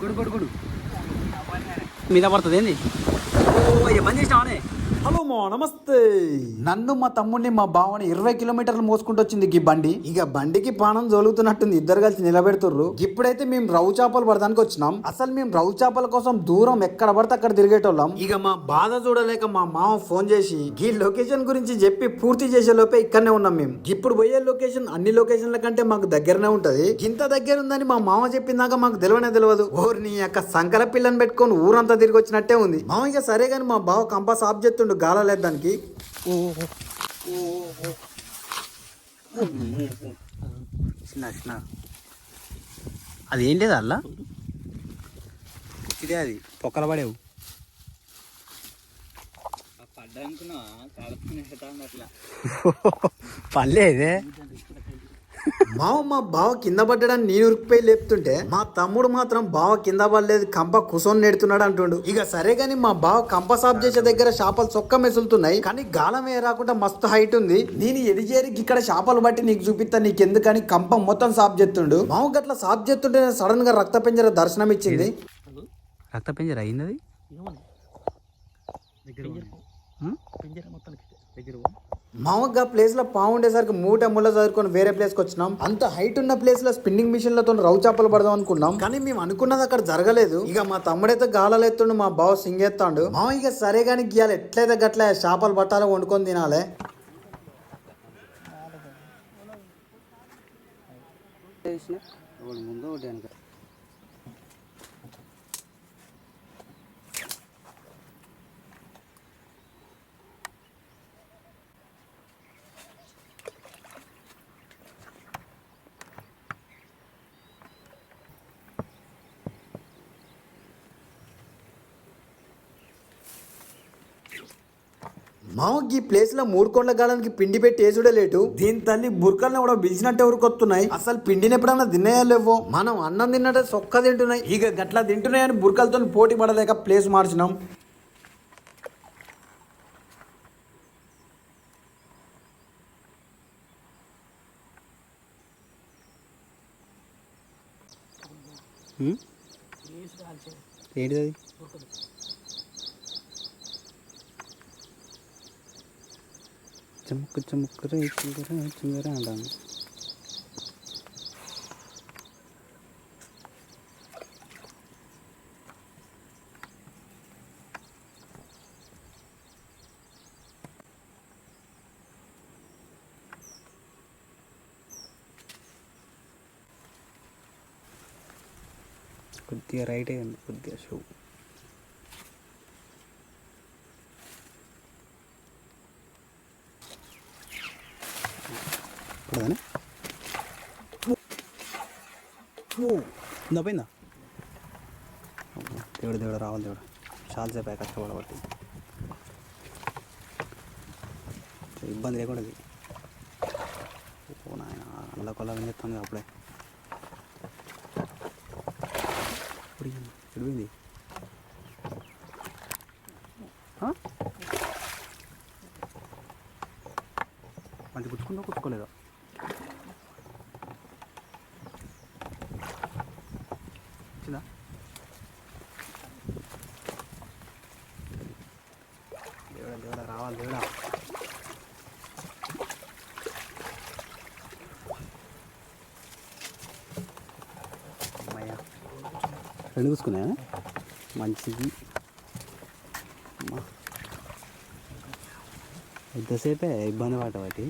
గుడు గుడు గుడు. మీద పడుతుంది ఏంది? ఓ ఇక హలో మా నమస్తే. నన్ను మా తమ్ముడిని మా బావని ఇరవై కిలోమీటర్లు మోసుకుంటూ వచ్చింది ఈ బండి. ఇక బండికి పానం జోలుగుతున్నట్టుంది ఇద్దరు కలిసి నిలబెడుతుర్రు. ఇప్పుడైతే మేము రవ్వు చేపలు పడడానికి వచ్చినాం. అసలు మేము రవ్వు చేపల కోసం దూరం ఎక్కడ పడితే అక్కడ తిరిగేటోళ్ళం. ఇక మా బాధ చూడలేక మా మామ ఫోన్ చేసి ఈ లొకేషన్ గురించి చెప్పి పూర్తి చేసే లోపే ఇక్కడనే ఉన్నాం మేము ఇప్పుడు పోయే లొకేషన్ అన్ని లొకేషన్ల కంటే మాకు దగ్గరనే ఉంటది. ఇంత దగ్గర ఉందని మా మామ చెప్పిందాక మాకు తెలియనే తెలియదు ఓర్ని యొక్క సంకల పిల్లని పెట్టుకొని ఊరంతా తిరిగి వచ్చినట్టే ఉంది. మామ ఇక సరే కానీ మా బావ కంపాస్ ఆఫ్ చేస్తుండు. గాలలేదు దానికి. చిన్న చిన్న. అది ఏం లేదా అల్లా? ఇదే అది పొక్కల పడేవు. పల్లె ఇదే. మావ మా బావ కింద పడ్డాడని నేను ఉరికిపోయి లేపుతుంటే మా తమ్ముడు మాత్రం బావ కింద పడలేదు కంప కుసోని నెడుతున్నాడు అంటుండు. ఇక సరే గాని మా బావ కంప సాఫ్ చేసే దగ్గర చేపలు చొక్క మెసులుతున్నాయి కానీ గాలం ఏ రాకుండా మస్తు హైట్ ఉంది. నేను ఎడిచేరి ఇక్కడ చేపలు బట్టి నీకు చూపిస్తా నీకెందుకని కంప మొత్తం సాఫ్ చేస్తుండు. మావ గట్ల సాఫ్ చేస్తుంటే సడన్గా రక్త పెంజర దర్శనం ఇచ్చింది. రక్త పెంజర అయింది అది మామూలుగా ప్లేస్లో బాగుండేసరికి మూట ముళ్ళ చదువుకొని వేరే ప్లేస్కి వచ్చినాం. అంత హైట్ ఉన్న ప్లేస్లో స్పిన్నింగ్ మిషన్లతో రవ్వు చేపలు పడదాం అనుకున్నాం. కానీ మేము అనుకున్నది అక్కడ జరగలేదు. ఇక మా తమ్ముడైతే గాలలో ఎత్తుండు మా బావ సింగెత్తాడు మామ ఇక సరే కానీ గీయాలి ఎట్లయితే గట్ల చేపలు పట్టాలో వండుకొని తినాలి. ముందు మామ ఈ ప్లేస్లో మూడు కొండల గాలానికి పిండి పెట్టి వేసుడే లేటు దీని తల్లి బుర్కల్ని కూడా పిలిచినట్టు ఉరుకొస్తున్నాయి అసలు పిండిని ఎప్పుడన్నా తిన్నాయా లేవో? మనం అన్నం తిన్నట్టే సొక్క తింటున్నాయి. ఇక గట్లా తింటున్నాయని బుర్కలతో పోటీ పడలేక ప్లేస్ మార్చినాం. ఏంటిది అది చముక్కు చముక్కు రే చింగర చింగర అంటాను కొద్దిగా రైట్ అయ్యండి కొద్దిగా ఉందా పోయిందా దేవుడు దేవుడు రావాలి దేవుడు. చాలాసేపు అయ్యా కష్టపడబట్టి ఇబ్బంది లేకుండా ఇది. ఓ నాయన అల్ల కొల్ల చెప్తాను అప్పుడే? ఇప్పుడు ఏం- గుచ్చుకుందో గుచ్చుకోలేదా వచ్చిందా దేవుడా దేవుడా రావాలి దేవుడా అమ్మయ్యా రెండు కూసుకున్నాయా మంచిది ఎంతసేపే ఇబ్బంది పడ్డ వాటి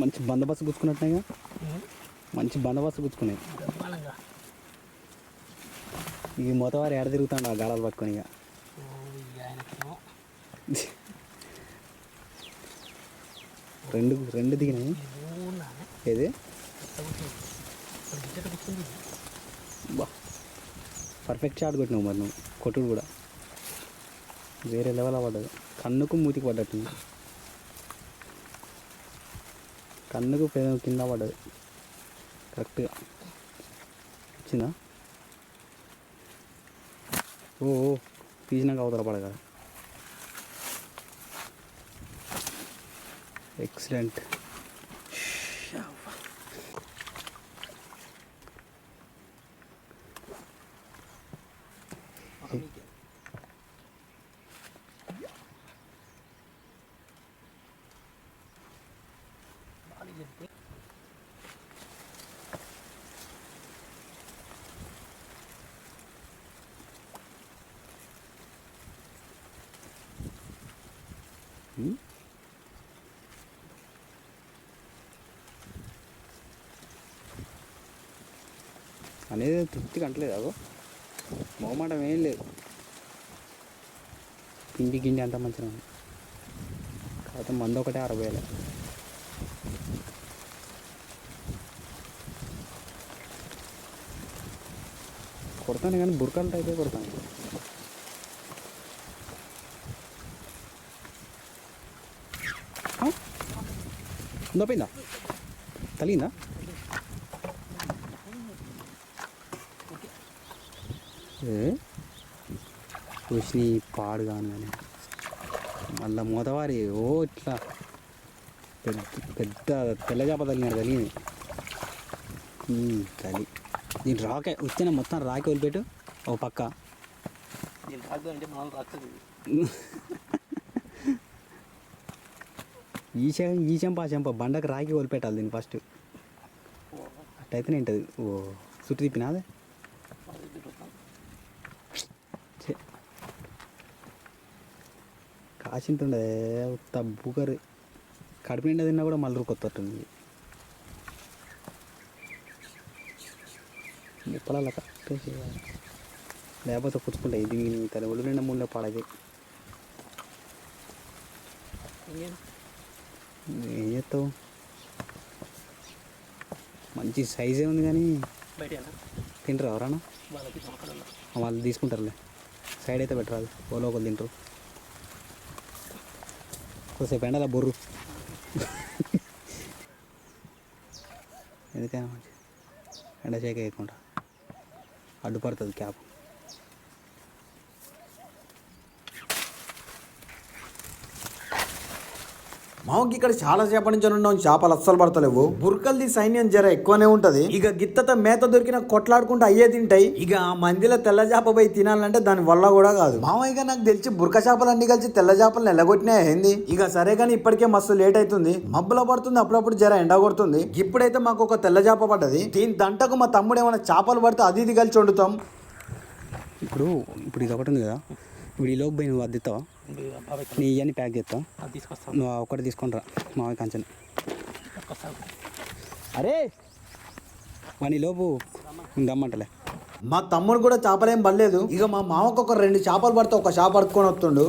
మంచి బందోబస్తు గుచ్చుకున్నట్టుగా మంచి బందోబస్తు గుచ్చుకున్నాయి. ఇక మొత్తవారు ఎడ తిరుగుతాడు ఆ గాలాలు పట్టుకొని ఇక రెండు రెండు దిగినాయి. ఏది? బా. పర్ఫెక్ట్ షాట్ కొట్టినావు మరి నువ్వు. కొట్టుడు కూడా. వేరే లెవెల్ పడ్డది. కన్నుకు మూతికి పడ్డట్టు కన్నుకు పేద కింద పడ్డది. కరెక్ట్గా వచ్చిందా ఓ తీసినాక అవతల పడగా ఎక్సలెంట్ అనేది తృప్తి అంటలేదు అదో మొహమాటం ఏం లేదు. పిండి గిండి అంత మంచిగా ఉంది. కాకపోతే మందు ఒకటే అరవై వేలు కొడతాను కానీ బురకాలు టైపే కొడతాను. దొప్పిందా పోయిందా తలిగిందా? ఏ చూసి పాడు కాను మళ్ళా మోతవారి ఓ ఇట్లా పెద్ద పెద్ద తెల్ల చేప తగిలినాడు తగిలింది తలి దీని రాకే వచ్చిన మొత్తం రాకి వదిలిపెట్టు. ఓ పక్క. ఈ చె ఈ చెంప ఆ చెంప బండకు రాకి వదిలిపెట్టాలి దీన్ని ఫస్ట్. అట్టయితేనే ఉంటుంది ఓ చుట్టూ తిప్పినా అదే కాసింటుండే ఉత్త బుగరు. కడుపు నిండా తిన్నా కూడా మళ్ళీ కొత్తట్టుంది నిప్పల కరెక్ట్ చేయాలి. లేకపోతే పుచ్చుకుంటాయి ఇది తన ఒళ్ళు నిండా ముండే పాడది ఏం చేస్తావు? మంచి సైజే ఉంది కానీ తింటారు ఎవరన్నా? వాళ్ళు తీసుకుంటారులే. సైడ్ అయితే పెట్టరాదు. ఓలో ఒకరు తింటారు. కొద్దిసేపు ఎండలా బొర్రు ఎందుకైనా మంచి ఎండ చేక వేయకుండా అడ్డుపడుతుంది క్యాప్ మాకు ఇక్కడ చాలా చేప నుంచి ఉన్నాం చేపలు అస్సలు పడతలేవు. బుర్కల్ది సైన్యం జర ఎక్కువనే ఉంటది. ఇక గిత్తత మేత దొరికిన కొట్లాడుకుంటూ అయ్యే తింటాయి. ఇక ఆ మందిలో తెల్ల చేప పోయి తినాలంటే దాని వల్ల కూడా కాదు. మామయ్యగా నాకు తెలిసి బుర్క చేపలు అన్ని కలిసి తెల్ల చేపలు ఎల్లగొట్టినా ఏంది? ఇక సరే కానీ ఇప్పటికే మస్తు లేట్ అవుతుంది మబ్బులో పడుతుంది అప్పుడప్పుడు జర ఎండ కొడుతుంది. ఇప్పుడైతే మాకు ఒక తెల్ల చేప పడ్డది. దీని దంటకు మా తమ్ముడు ఏమైనా చేపలు పడితే అది ఇది కలిసి వండుతాం. ఇప్పుడు ఇప్పుడు ఇది ఒకటి ఉంది కదా. ఇప్పుడు ఈ లోపు పోయి నువ్వు అద్దెతావా నీ ఇవన్నీ ప్యాక్ చేస్తావు అది తీసుకొస్తాను నువ్వు ఒకటి తీసుకొని రా మా కంచెని. అరే! వాని లోపు ఉందమ్మంటలే మా తమ్ముడు కూడా చేపలేం పడలేదు. ఇక మా మామకు ఒక రెండు చేపలు పడితే ఒక చేప పట్టుకొని వస్తుండు.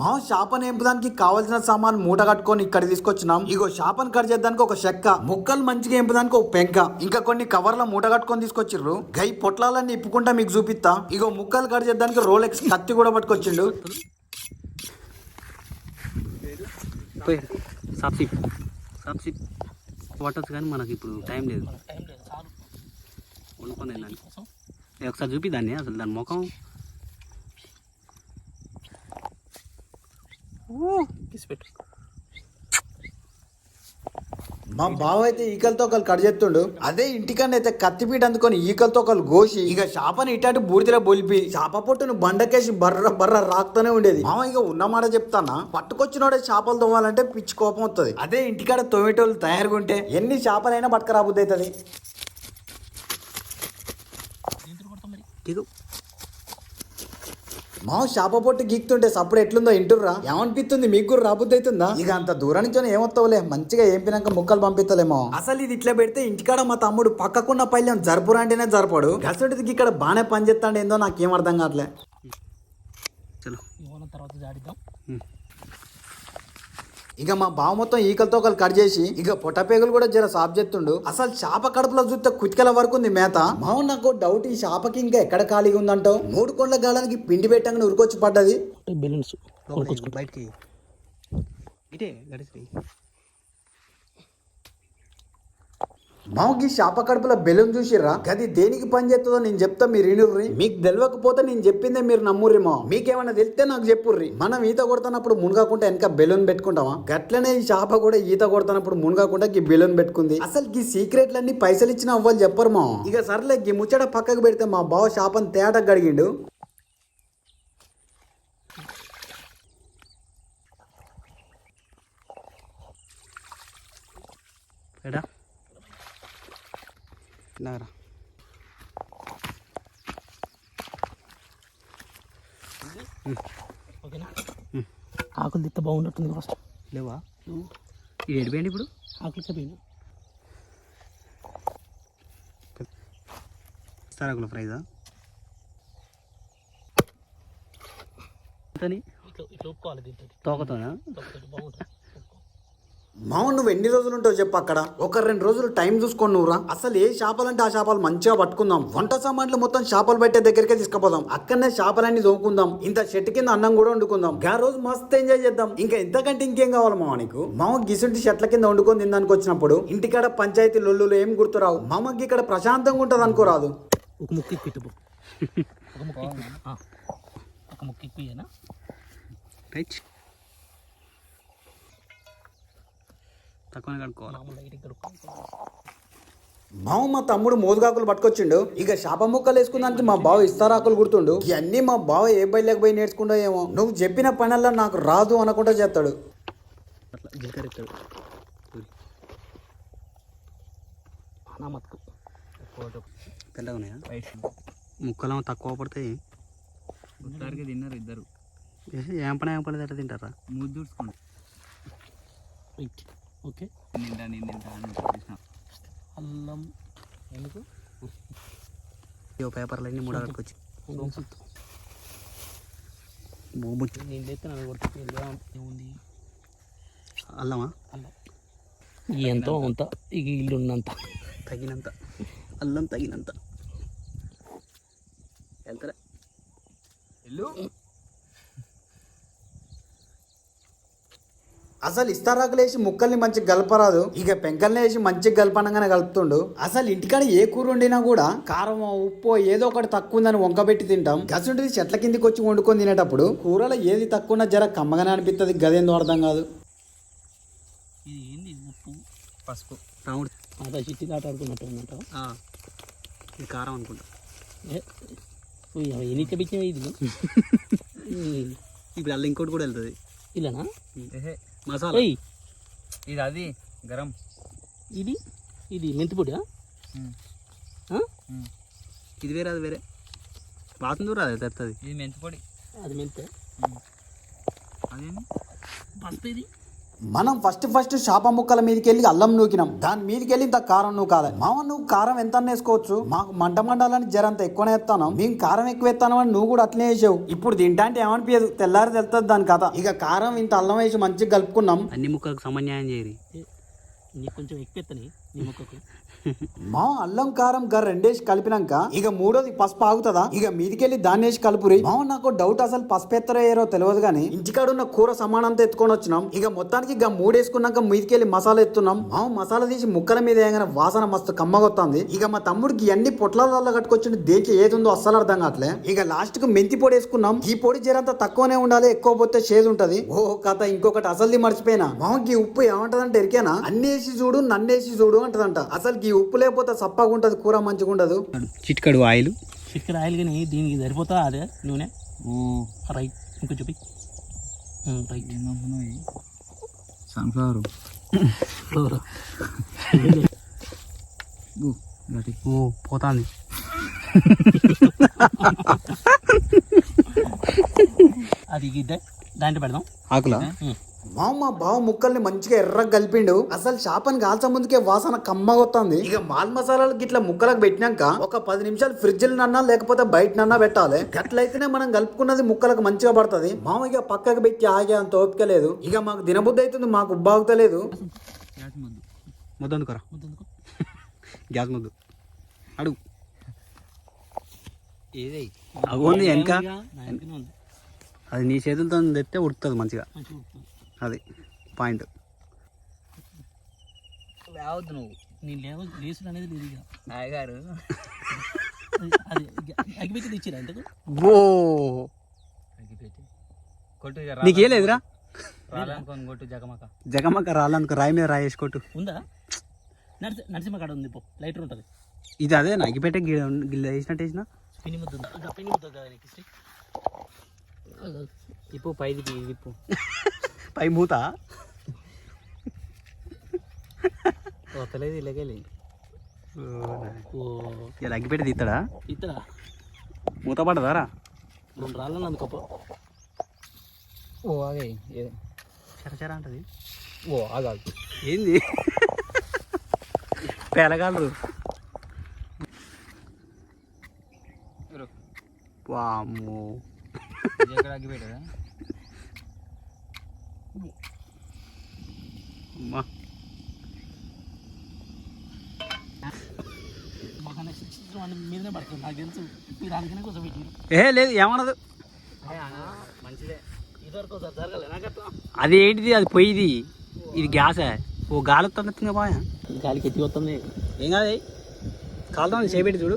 మా చేపను ఎంపడానికి కావాల్సిన సామాన్ మూట కట్టుకొని ఇక్కడ తీసుకొచ్చినాం. ఇగో చేపను కట్ చేద్దానికి ఒక చెక్క ముక్కలు మంచిగా ఎంపడానికి ఒక పెంక ఇంకా కొన్ని కవర్ల మూట కట్టుకొని తీసుకొచ్చిర్రు. గై పొట్లాలన్నీ ఇప్పుకుంటా మీకు చూపిస్తా. ఇగో ముక్కలు కట్ చేద్దానికి రోలెక్స్ కత్తి కూడా పట్టుకొచ్చిండు. ముప్పై సాప్సిప్ సాప్సిప్ పట్టచ్చు కానీ మనకి ఇప్పుడు టైం లేదు. టైం లేదు వండుకొని తిన్నాను కోసం ఒకసారి చూపిదాన్ని అసలు దాని ముఖం. తీసి పెట్టు. మా బావ అయితే ఈకలతో ఒకరు కట్ చేస్తుండు. అదే ఇంటికన్నా అయితే కత్తిపీట అందుకొని ఈకలతో ఒకరు గోసి ఇక చేపని ఇటాటి బూడిదలో బొలిపి చేప పొట్టును బండకేసి బర్ర బర్ర రాకుతూనే ఉండేది. మామ ఇక ఉన్నమాట చెప్తానా? పట్టుకొచ్చినోడే చేపలు తోమాలంటే పిచ్చి కోపం వస్తుంది అదే ఇంటికాడ తోమేటోళ్ళు తయారుగా ఉంటే ఎన్ని చేపలైనా పట్టుకరాబుద్ది అవుతుంది మా చేప పొట్టు గీక్తుంటే సప్పుడు ఎట్లుందో ఇంటుర్రా ఏమనిపిస్తుంది? మీకు కూడా రాబుద్ది అవుతుందా? ఇక అంత దూరం నుంచి ఏమొస్తావులే మంచిగా ఏంపినాక ముక్కలు పంపిస్తలేమో అసలు ఇది ఇట్లా పెడితే ఇంటికాడ మా తమ్ముడు పక్కకున్న పల్లెం జరుపురా అంటేనే జరపడు గసడికి ఇక్కడ బాగానే పని చేస్తాడు ఏందో నాకేం అర్థం కావట్లే. చలో ఇవ్వాల తర్వాత జాడిద్దాం. ఇక మా బావ మొత్తం ఈకలతో ఒకరు కట్ చేసి ఇక పొట్టపేగులు కూడా జర సాఫ్ చేస్తుండు. అసలు చేప కడుపులో చూస్తే కుతికల వరకు ఉంది మేత. మావు నాకు డౌట్ ఈ చేపకి ఇంకా ఎక్కడ ఖాళీగా ఉందంటావు? మూడు కొండల గాలానికి పిండి పెట్టంగానే ఉరికొచ్చి పడ్డది. బెలూన్స్ బయటికి. ఇటే మామకి చేప కడుపులో బెలూన్ చూసిర్రా? గది దేనికి పని చేస్తుందో నేను చెప్తా మీరు ఇనుర్రి మీకు తెలియకపోతే నేను చెప్పిందే మీరు నమ్ముర్రి మా మీకేమైనా తెలిస్తే నాకు చెప్పుర్రి. మనం ఈత కొడుతున్నప్పుడు మునగకుండా వెనక బెలూన్ పెట్టుకుంటామా? గట్లనే ఈ చేప కూడా ఈత కొడుతున్నప్పుడు మునగకుండా ఈ బెలూన్ పెట్టుకుంది. అసలు ఈ సీక్రెట్లన్నీ పైసలు ఇచ్చిన అవ్వాలి చెప్పరు మా ఇక సర్లే ఈ ముచ్చట పక్కకు పెడితే మా బావ చేపని తేట గడిగిండు. ఎడా? నారా ఓకేనా? ఆకులు తిత్త బాగున్నట్టుంది ఫస్ట్ లేవా? ఇది ఎడిపోయింది ఇప్పుడు. ఆకులకే పోయినా సరకుల ప్రైజా ఎంతని ఇట్లా ఇట్లా ఒప్పుకోవాలి దీంతో తోకతోనా? తొక్కతోటి బాగుంటుంది మామ నువ్వు ఎన్ని రోజులు ఉంటావు చెప్పు అక్కడ? ఒక రెండు రోజులు టైం చూసుకొని నువ్వురా. అసలు ఏ చేపలంటే ఆ చేపలు మంచిగా పట్టుకుందాం. వంట సామాన్లు మొత్తం చేపలు పెట్టే దగ్గరికే తీసుకుపోదాం. అక్కడనే చేపలన్నీ దోకుందాం ఇంత చెట్టు కింద అన్నం కూడా వండుకుందాం. గా రోజు మస్తు ఎంజాయ్ చేద్దాం. ఇంకా ఇంతకంటే ఇంకేం కావాలి మామ నీకు? మామ గిసుంటి చెట్ల కింద వండుకొని తినడానికి వచ్చినప్పుడు ఇంటికాడ పంచాయతీ లొల్లులు ఏం గుర్తురావు? మామకి ఇక్కడ ప్రశాంతంగా ఉంటది అనుకోరాదు. ఒక ముక్క. ఒక ముక్క ఎక్కువ ఇయ్యనా రైట్ తక్కువనే కడుక్కోవాలి మామ మా తమ్ముడు మోదుగాకులు పట్టుకొచ్చిండు. ఇక శాప ముక్కలు వేసుకున్నానికి మా బావ ఇస్తారాకులు గుర్తుండు ఇవన్నీ మా బావ ఏ బయలుకి పోయి నేర్చుకుంటా ఏమో. నువ్వు చెప్పిన పనల్లా నాకు రాదు అనకుండా చేస్తాడు. ముక్కలేమో తక్కువ పడతాయి. తిన్నారు ఇద్దరు. ఏంపన ఏంపలేదు ఎట్లా తింటారా? మూడు దూడ్చుకోండి రైట్ ఓకే. నిండా నేను తింటా అని చెప్పేసిన. అల్లం. ఎందుకు? పేపర్లు అన్నీ మూడు బొచ్చు. ఏముంది? అల్లమా? అల్లం. ఎంతో అంత ఇక ఇల్లు ఉన్నంత తగినంత. అల్లం తగినంత. వెళ్తారా? వెళ్ళు. అసలు ఇస్తారాకులు వేసి ముక్కల్ని మంచిగా గలపరాదు. ఇక పెంకల్ని వేసి మంచిగా గలపనంగానే కలుపుతుండు. అసలు ఇంటికాడ ఏ కూర వండినా కూడా కారం ఉప్పు ఏదో ఒకటి తక్కువ ఉందని వంకబెట్టి తింటాం. గసుంటిది చెట్ల కిందికి వచ్చి వండుకొని తినేటప్పుడు కూరలో ఏది తక్కువ జర కమ్మగానే అనిపిస్తుంది గదేందో అర్థం కాదు. ఇది ఏంది? ఉప్పు పసుపు. రాముడు. అదా చిట్టి ఉందంటావు? ఆ, ఇది కారం అనుకుంటా. ఎన్ని ఇది? ఇప్పుడు అల్ల ఇంకోటి కూడా వెళ్తుంది. ఇలానా? ఏహే. మసాలా. ఇది అది గరం. ఇది? ఇది? ఉమ్. ఇది వేరే అది వేరే. వాసన దూరం అది తెస్తుంది ఇది మెంతి పొడి. అది మెంతే. అదేంటి పసుపు ఇది? మనం ఫస్ట్ ఫస్ట్ చేప ముక్కల మీదకి వెళ్ళి అల్లం నూకినాం. దాని మీదకి వెళ్ళి ఇంత కారం నువ్వు కాదు మామ నువ్వు కారం ఎంత వేసుకోవచ్చు? మాకు మంట మండాలని జరంత ఎక్కువనే ఎత్తాను మేము కారం ఎక్కువ ఎత్తాను అని నువ్వు కూడా అట్లనే వేసావు. ఇప్పుడు తింటాంటే ఏమనిపించదు తెల్లారి తెలుస్తుంది దాని కథ. ఇక కారం ఇంత అల్లం వేసి మంచిగా కలుపుకున్నాం. అన్ని ముక్కలకు సమన్యాయం చేయరు. నీకు కొంచెం నీ మొక్కకు. మా అల్లం కారం గర్ రెండేసి కలిపినాక ఇక మూడోది పసుపు ఆగుతుందా? ఇక మీదికెళ్ళి దాన్ని వేసి కలుపురి. మా నాకు డౌట్ అసలు పసుపు ఎత్తరో తెలియదు కానీ ఇంటికాడ ఉన్న కూర సమానంతా ఎత్తుకొని వచ్చినాం. ఇక మొత్తానికి ఇక మూడేసుకున్నాక మీదికెళ్ళి మసాలా ఎత్తున్నాం. మా మసాలా తీసి ముక్కల మీద వేయగానే వాసన మస్తు కమ్మగొత్తాంది. ఇక మా తమ్ముడికి అన్ని పొట్లాలలో కట్టుకొచ్చిన దేనికి ఏది ఉందో అస్సలు అర్థం కావట్లే. ఇక లాస్ట్కు మెంతి పొడి వేసుకున్నాం. ఈ పొడి జరంతా తక్కువనే ఉండాలి ఎక్కువ పోతే చేదు ఉంటది ఓ కథ ఇంకొకటి అసలు మర్చిపోయినా. మామకి ఉప్పు ఏమంటదంటే ఎరికేనా? అన్ని వేసి చూడు నన్ను వేసి చూడు అంటదంట. అసలు ఈ ఉప్పు లేకపోతే సప్పగా ఉంటది కూర మంచిగా ఉండదు. చిట్కడు ఆయిల్. చికెన్ ఆయిల్ కానీ దీనికి సరిపోతా అదే నూనె? ఓ. రైట్. ఇంకో చూపి. రైట్. సన్ఫ్లవర్. ఓ పోతాంది. అది గిద్దే దాంట్లో పెడదాం. ఆకులా? మా మా బావ ముక్కల్ని మంచిగా ఎర్రగా కలిపిండు. అసలు చేపని కాల్చ ముందుకే వాసన కమ్మగొత్తాంది. ఇక మాల్ మసాలాలు గిట్ల ముక్కలకు పెట్టినాక ఒక పది నిమిషాలు ఫ్రిడ్జ్ నన్నా లేకపోతే బయట నన్నా పెట్టాలి. గట్లయితేనే మనం కలుపుకున్నది ముక్కలకు మంచిగా పడుతుంది. మామ ఇక పక్కకు పెట్టి ఆగే అంత ఓపిక లేదు. ఇక మాకు దినబుద్ధి అవుతుంది మాకు ఉబ్బాగుతలేదు గ్యాస్ ముద్దు. అడుగు. అగోంది వెనక. అది నీ చేతులతో తెస్తే ఉడుకుతుంది మంచిగా. అది పాయింట్. లేవద్దు నువ్వు. నేను లేవ లేచుడు అనేది లేదు ఇక. అయ్యగారు అది- అగ్గిపెట్టి తెచ్చిరా ఇంతకు? ఓ. అగ్గిపెట్టి. కొట్టు నీకే లేదురా? రాలనుకొని కొట్టు జగమక జగమక్క రాళ్ళనుకో రాయి మీద రాయి వేసి కొట్టు. ఉందా? నడిచి నడిచిమ కాడ ఉంది పో. లైటర్ ఉంటుంది. ఇది అదే నగ్గిపెట్టే గిల్ల వేసినట్టు వేసిన? పిన్ని ముద్ద పిన్ని ముద్ద కదా. ఇప్పు పైది ఇప్పు. పై మూత వస్తలేదు ఇలాగేలి ఓ. ఇలా అగ్గిపెట్టి తీస్తాడా ఇతర మూత పడదారా రెండు రాళ్ళని అందుకోపో ఓ ఆగే. చరచర అంటది. ఓ ఆగాదు ఏంది? పేలగాలరు వామ్మో. ఎక్కడ అగ్గిపెట్టదా అమ్మా మాకన్నా చిత్రం అన్ని మీదనే పడుతుంది నాకు తెలుసు మీరు అందుకనే కోసం ఏ లేదు ఏమనదు. అది ఏంటిది? అది పొయ్యిది. ఇది గ్యాసే. ఓ గాలి వస్తుంది బాయా. గాలికి ఎత్తి వస్తుంది ఏం కాదు కాలుతాం చేపెట్టి చూడు.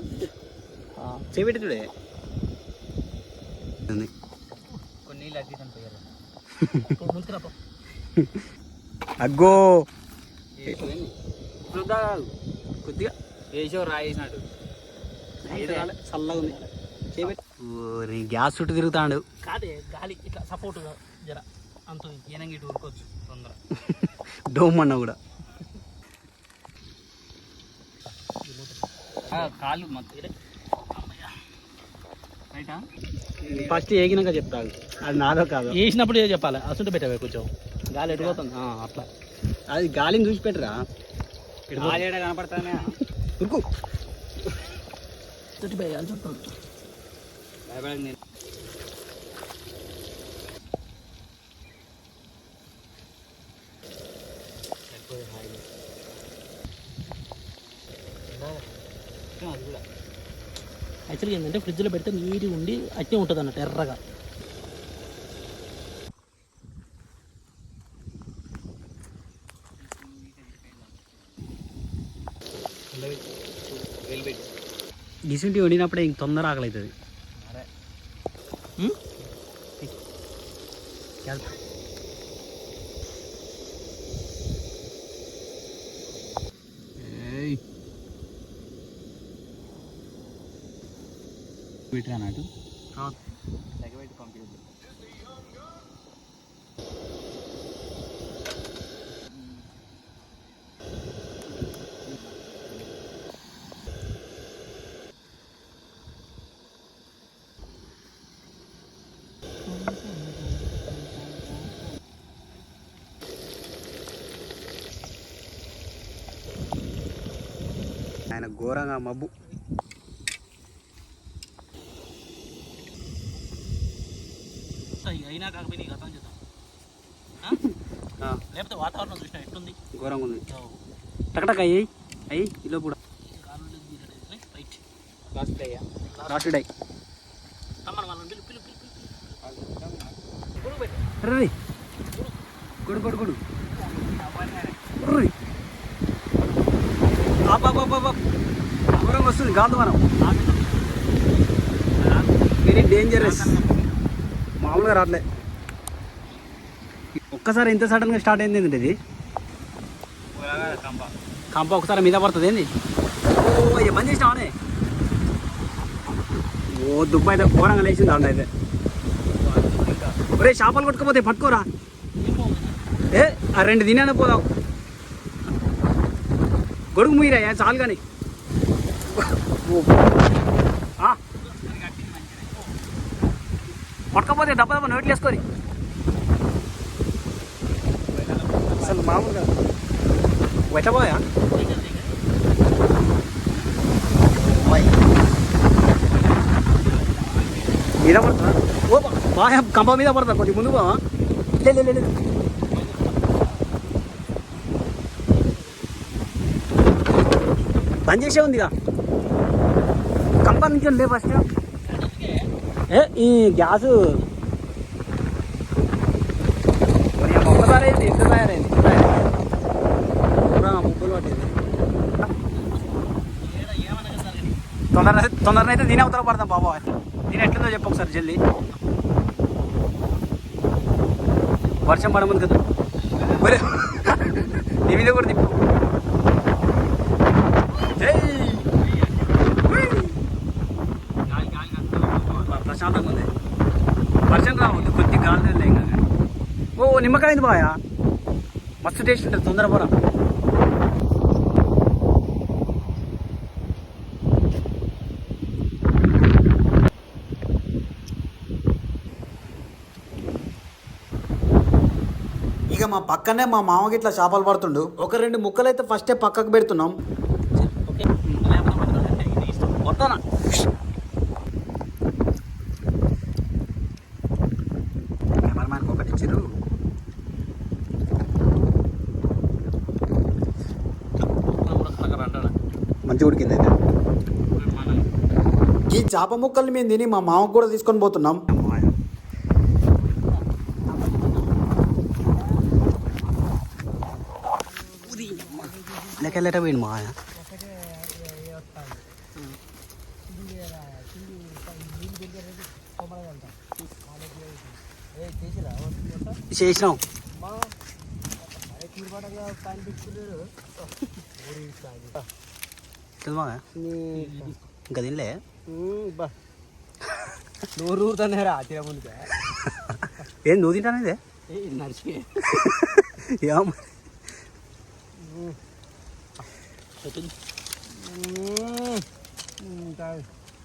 చేపెట్టి చూడే కొన్ని నీళ్ళు అగ్గో. కొద్దిగా వేసో రాయేసినట్టు చల్లగా ఉంది. గ్యాస్ చుట్టూ తిరుగుతాడు. కాదే గాలి ఇట్లా సపోర్ట్గా జర అంత ఇటు ఊరుకోవచ్చు తొందర డోమ్ అన్న కూడా కాళ్ళు మొత్తం ఫస్ట్ ఏగినాక చెప్తాను అది నాదో కాదు. వేసినప్పుడు ఏదో చెప్పాలి. అసలు పెట్టావే కొంచెం గాలి ఎడిపోతుంది ఆ, అట్లా. అది గాలిని చూసి పెట్టరా? కనపడతానే? ఉరుకు. భయపడకు నేను యాక్చువల్గా ఏంటంటే ఫ్రిడ్జ్లో పెడితే నీట్గా ఉండి అట్టే ఉంటుంది అన్నట్టు ఎర్రగా. గిసుంటి వండినప్పుడే ఇంక తొందర ఆకలి అవుతుంది పెట్టిరా అన్నట్టు. పంపించదు ఆయన ఘోరంగా మబ్బు. అయినా కాకపోయినా నీకు అర్థం చేద్దాం. లేకపోతే వాతావరణం చూసినా ఎట్టుంది? ఘోరంగా ఉంది. టకటక అయ్యి అయ్యి ఇలా కూడా. లాస్ట్ డై పెట్టు. రీ కొడు. ఘోరంగా వస్తుంది మనం వెరీ డేంజరస్ మామూలుగా రావట్లే. ఒక్కసారి ఇంత సడన్గా స్టార్ట్ అయింది ఏంటంటే ఇది కంప ఒకసారి మీద పడుతుంది ఏంది? ఓ ఏ బంద్ ఓ దుబ్బ అయితే ఘోరంగా లేచింది అండి అయితే. ఒరే చేపలు పట్టుకోపోతే పట్టుకోరా. ఏ ఆ రెండు తినే పోదాం? గొడుగు ముయ్యరా చాలు కానీ పట్టుకోపోతే దెబ్బ దెబ్బ నోట్లు వేసుకొని అసలు మామూలుగా వెట్టబోయా మీద పడుతుందా ఓ బాగా కంప మీద పడతా కొద్ది ముందు బావా లేదు లేదు లే, బంద్ చేసే ఉందిగా. కంప నుంచి లే ఫస్ట్ ఏ ఈ గ్యాసు ఒక్కసారైంది ఇంత తయారైంది ముబ్బులు పట్టింది. తొందరగా తొందరనైతే అయితే నేనే అవతల పడతాం బాబా. దీని ఎట్లుందో చెప్పు ఒకసారి జల్దీ వర్షం పడముంది కదా. నీ మీద కూడా తిప్పు. నిమ్మకాయ అయింది బాయా? మస్తు టేస్ట్ ఉంటుంది తొందర పోరా. ఇక మా పక్కనే మా మామకి ఇట్లా చేపలు పడుతుండు. ఒక రెండు ముక్కలు అయితే ఫస్టే పక్కకు పెడుతున్నాం. ఓకే వస్తానా కెమెరామ్యాన్కి ఒకటి ఇచ్చిరు మంచి ఉడికింది అయితే ఈ చేప ముక్కల్ని మేము తిని మా మామకు కూడా తీసుకొని పోతున్నాం. లెక్క లెట పోయింది మా ఆయన చేసినాం ఇంకా తినలే. నూరు ఊరుతానే రా తిన ముందుగా ఏం నువ్వు తింటానేదే నడిచి ఏం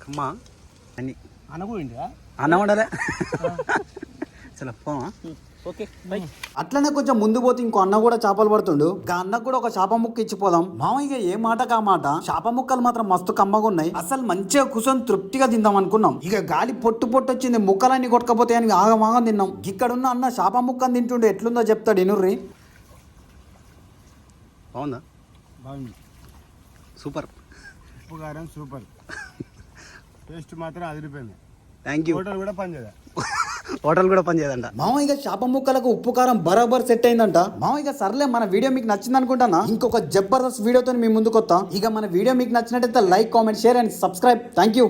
కమ్మా? అన్ని. అనకూడదా అన్నం వండలే? చలో పోమా ఓకే బై. అట్లనే కొంచెం ముందు పోతే ఇంకో అన్న కూడా చేపలు పడుతుండు. గా అన్నకు కూడా ఒక చేప ముక్క ఇచ్చిపోదాం. మామయ్య ఏ మాట కా మాట? చేప ముక్కలు మాత్రం మస్తు కమ్మగా ఉన్నాయి. అసలు మంచిగా కూర్చొని తృప్తిగా తిందాం అనుకున్నాం. ఇక గాలి పొట్టు పొట్టు వచ్చింది ముక్కలన్నీ కొట్టకపోతే అని ఆగమాగం తిన్నాం. ఇక్కడున్న అన్న చేప ముక్కని తింటుండే ఎట్లుందో చెప్తాడు ఇనుర్రి. బాగుందా? బాగుంది. సూపర్. ఉప్పు కారం సూపర్. టేస్ట్ మాత్రం అదిరిపోయింది. థ్యాంక్ యూ హోటల్ కూడా పనిచేయదా హోటల్ కూడా పనిచేయదంట మామయ్య చేప ముక్కలకు ఉప్పు కారం బరాబర్ సెట్ అయిందంట. మామయ్య సర్లే మన వీడియో మీకు నచ్చింది అనుకుంటానా? ఇంకొక జబర్దస్త్ వీడియోతో మీ ముందుకు వస్తాం ఇక మన వీడియో మీకు నచ్చినట్టయితే like comment share and subscribe. Thank you